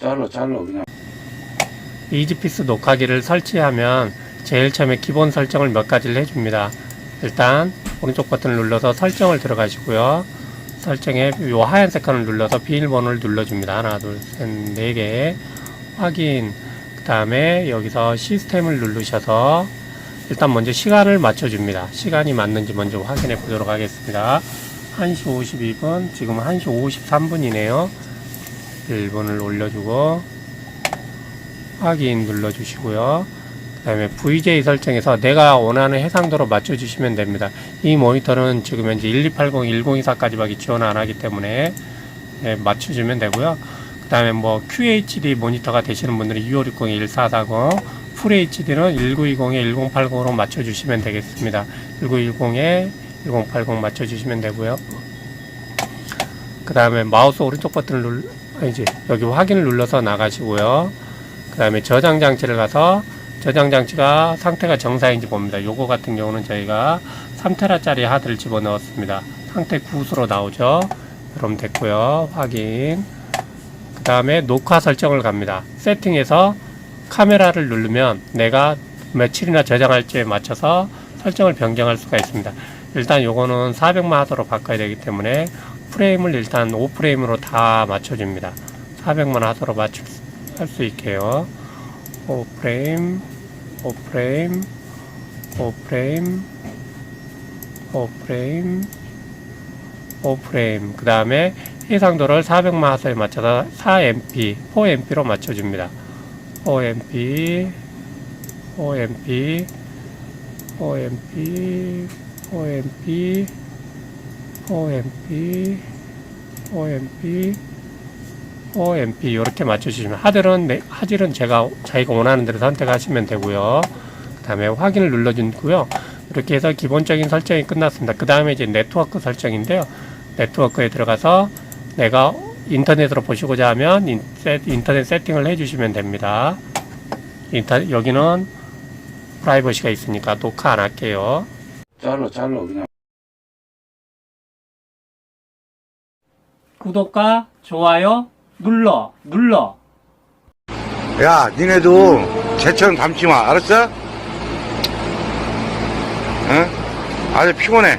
잘라 잘라 그냥 이지피스 녹화기를 설치하면 제일 처음에 기본 설정을 몇 가지를 해줍니다. 일단 오른쪽 버튼을 눌러서 설정을 들어가시고요. 설정에 이 하얀색 칸을 눌러서 비밀번호를 눌러줍니다. 하나, 둘, 셋, 네 개. 확인. 그 다음에 여기서 시스템을 누르셔서 일단 먼저 시간을 맞춰줍니다. 시간이 맞는지 먼저 확인해 보도록 하겠습니다. 1시 52분, 지금 1시 53분이네요. 1분을 올려주고, 확인 눌러주시고요. 그 다음에 VJ 설정에서 내가 원하는 해상도로 맞춰주시면 됩니다. 이 모니터는 지금 현재 1280, 1024까지밖에 지원 안 하기 때문에 네, 맞춰주면 되고요. 그 다음에 뭐 QHD 모니터가 되시는 분들은 2560, 1440, 풀 HD는 1920에 1080으로 맞춰주시면 되겠습니다. 1910에 1080 맞춰주시면 되고요. 그 다음에 마우스 오른쪽 버튼을 눌, 아니지, 여기 확인을 눌러서 나가시고요. 그 다음에 저장 장치를 가서 저장 장치가 상태가 정상인지 봅니다. 요거 같은 경우는 저희가 3테라짜리 하드를 집어 넣었습니다. 상태 굿으로 나오죠. 그럼 됐고요. 확인. 그 다음에 녹화 설정을 갑니다. 세팅에서 카메라를 누르면 내가 며칠이나 저장할지에 맞춰서 설정을 변경할 수가 있습니다. 일단 요거는 400만 하도로 바꿔야 되기 때문에 프레임을 일단 5프레임으로 다 맞춰줍니다. 400만 하도로 맞출 수 할수 있게요. 5프레임, 5프레임, 5프레임, 5프레임, 5프레임. 그 다음에 해상도를 400만 하서에 맞춰서 4MP, 4MP로 맞춰줍니다. 4MP, 4MP, 4MP, 4MP, 4MP, 4MP, OMP 이렇게 맞춰주시면 하들은 네, 하질은 제가 자기가 원하는 대로 선택하시면 되고요. 그 다음에 확인을 눌러주고요. 이렇게 해서 기본적인 설정이 끝났습니다. 그 다음에 이제 네트워크 설정인데요. 네트워크에 들어가서 내가 인터넷으로 보시고자 하면 인터넷 세팅을 해주시면 됩니다. 인터, 여기는 프라이버시가 있으니까 녹화 안 할게요. 잘라 잘라 그냥 구독과 좋아요 눌러 눌러 야, 니네도 개처럼 담지 마, 알았어? 응? 아주 피곤해.